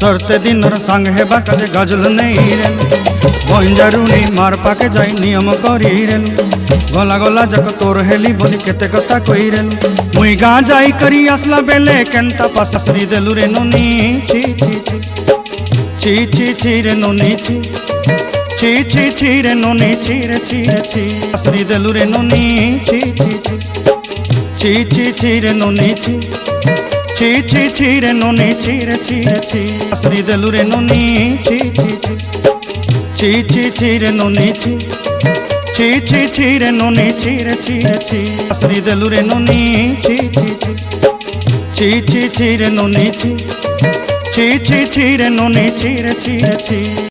সরতে দিনর সাঙ্গ হেবা কাজে গজল নেই রেন বঞ্জারুনি মার পাকে যাই নিয়ম করি রেন গলা গলা যাক তোর হেলি বলি কেতে কথা কই রেন মুই গাঁ যাই করি আসলা বেলে কেনতা পাশরি দেলু রে নুনি, ছি ছি ছি। ছি ছি রে নুনি, ছি। ছি ছি ছি রে নুনি, ছি রে ছি রে, ছি। পাশরি দেলু রে নুনি, ছি ছি ছি। ছি ছি ছি রে নুনি, ছি। ছি ছি ছি রে নুনি, ছি রে ছি রে, ছি। আসরি দেলু রে নুনি, ছি ছি ছি। ছি ছি রে নুনি, ছি। ছি ছি ছি রে নুনি, ছি রে ছি রে, ছি। আসরি দেলু রে নুনি ছি ছি। ছি ছি ছি রে নুনি, ছি। ছি ছি ছি রে নুনি, ছি রে ছি রে, ছি।